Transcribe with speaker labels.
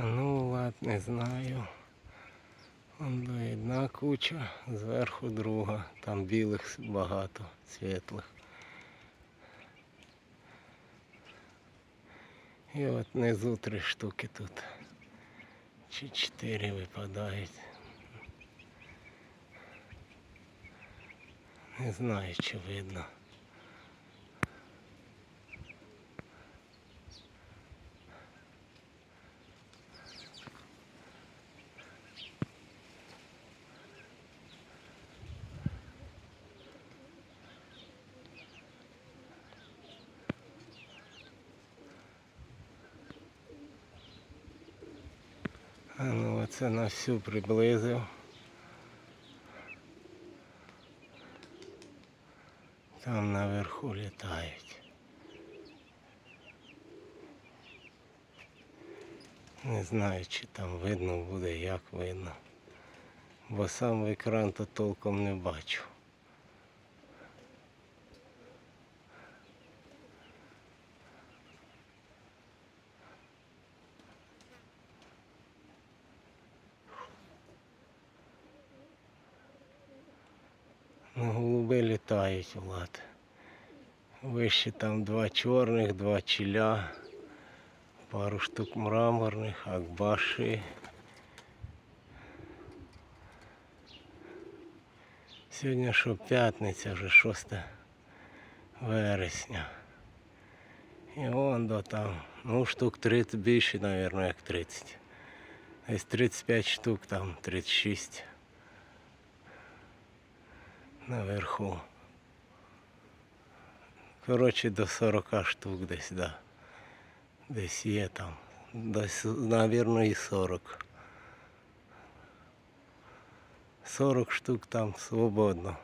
Speaker 1: Ну лад, не знаю. Вон до одна куча, зверху друга. Там білих багато, світлих. І от внизу три штуки тут. Чи чотири випадають. Не знаю, чи видно. Ну оце на всю приблизив. Там наверху літають. Не знаю, чи там видно буде, як видно. Бо сам екран то толком не бачу. голуби літають, Влад. Вище там два чорних, два чіля, пару штук мраморних, акбаші. Сьогодні що п'ятниця, вже 6 вересня. І вон до там, ну штук 30 більше, мабуть, як 30. Десь 35 штук, там 36 наверху. Коротше, до 40 штук десь, да. Десь є там. Десь, навірно, і 40. 40 штук там свободно.